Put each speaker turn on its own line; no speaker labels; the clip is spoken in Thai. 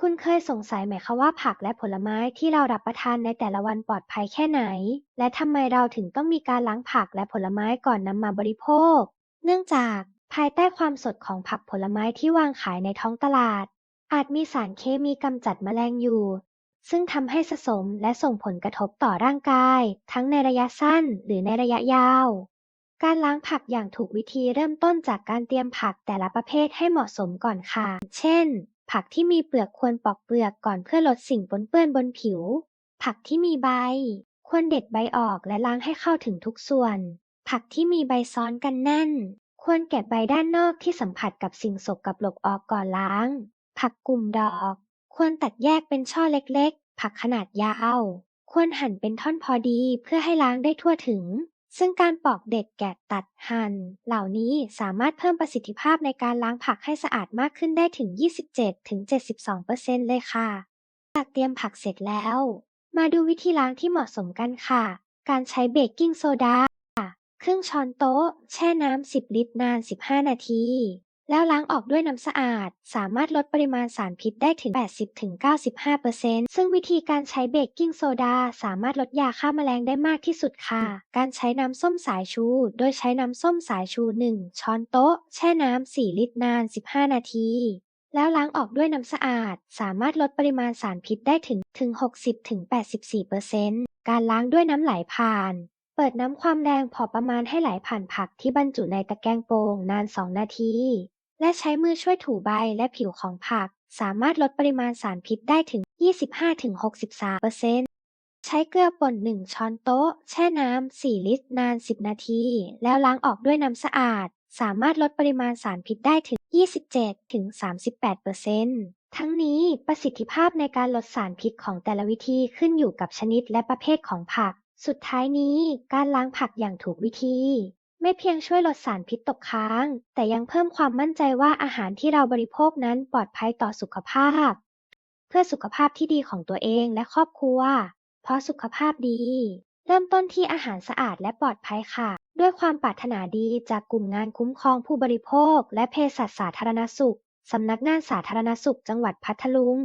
คุณเคยสงสัยไหมคะว่าผักและผลไม้ที่เรารับประทานในแต่ละวันปลอดภัยแค่ไหน และทำไมเราถึงต้องมีการล้างผักและผลไม้ก่อนนำมาบริโภค เนื่องจากภายใต้ความสดของผักผลไม้ที่วางขายในท้องตลาด อาจมีสารเคมีกำจัดแมลงอยู่ ซึ่งทำให้สะสมและส่งผลกระทบต่อร่างกาย ทั้งในระยะสั้นหรือในระยะยาว การล้างผักอย่างถูกวิธีเริ่มต้นจากการเตรียมผักแต่ละประเภทให้เหมาะสมก่อนค่ะ เช่น ผักที่มีเปลือกควรปอกเปลือกก่อนเพื่อลดสิ่งปนเปื้อนบนผิว ผักที่มีใบ ควรเด็ดใบออกและล้างให้เข้าถึงทุกส่วน ผักที่มีใบซ้อนกันแน่น ควรแกะใบด้านนอกที่สัมผัสกับสิ่งสกปรกออกก่อนล้าง ผักกลุ่มดอก ควรตัดแยกเป็นช่อเล็กๆ ผักขนาดยาว ควรหั่นเป็นท่อนพอดีเพื่อให้ล้างได้ทั่วถึง ซึ่งการปอกเด็ดแกะตัดหั่นเหล่านี้สามารถเพิ่มประสิทธิภาพในการล้างผักให้สะอาดมากขึ้นได้ถึง 27-72%เลยค่ะ จากเตรียมผักเสร็จแล้ว มาดูวิธีล้างที่เหมาะสมกันค่ะ การใช้เบกกิ้งโซดาครึ่งช้อนโต๊ะ แช่น้ำ 10 ลิตรนาน 15 นาที แล้วล้างออกด้วยน้ำสะอาด สามารถลดปริมาณสารพิษได้ถึง 80-95%ซึ่งวิธีการใช้เบกกิ้งโซดาสามารถลดยาฆ่าแมลงได้มากที่สุดค่ะ การใช้น้ำส้มสายชู โดยใช้น้ำส้มสายชู 1 ช้อนโต๊ะ แช่น้ำ 4 ลิตรนาน 15 นาทีแล้วล้างออกด้วยน้ำสะอาด สามารถลดปริมาณสารพิษได้ถึงถึง 60-84%การล้างด้วยน้ำไหลผ่าน เปิดน้ำความแรงพอประมาณให้ไหลผ่านผักที่บรรจุในตะแกรงโป่งนาน 2 นาที และใช้มือช่วยถูใบและผิวของผัก สามารถลดปริมาณสารพิษได้ถึง 25-63%ใช้เกลือป่น 1 ช้อนโต๊ะ แช่น้ำ 4 ลิตร นาน 10 นาที แล้วล้างออกด้วยน้ำสะอาด สามารถลดปริมาณสารพิษได้ถึง 27-38%ทั้งนี้ประสิทธิภาพในการลดสารพิษของแต่ละวิธีขึ้นอยู่กับชนิดและประเภทของผัก สุดท้ายนี้การล้างผักอย่างถูกวิธี ไม่เพียงช่วยลดสารพิษตกค้าง แต่ยังเพิ่มความมั่นใจว่าอาหารที่เราบริโภคนั้นปลอดภัยต่อสุขภาพ เพื่อสุขภาพที่ดีของตัวเองและครอบครัว เพราะสุขภาพดี เริ่มต้นที่อาหารสะอาดและปลอดภัยค่ะ ด้วยความปรารถนาดีจากกลุ่มงานคุ้มครองผู้บริโภค และเภสัชสาธารณสุขสำนักงานสาธารณสุขจังหวัดพัทลุง